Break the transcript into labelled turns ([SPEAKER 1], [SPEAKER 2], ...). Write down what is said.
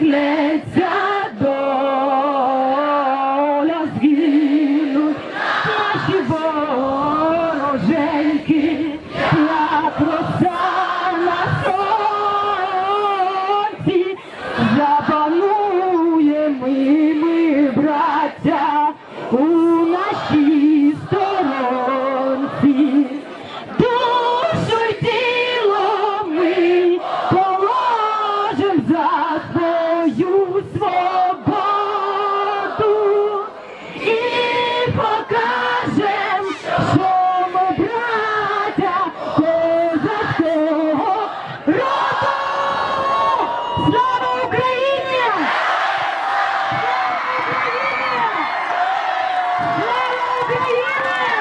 [SPEAKER 1] Клеться доля наші вороженьки, як роса на сонці, запануємо ми, ми, у нашій сторонці. Душу й ми положим за спину. Yeah.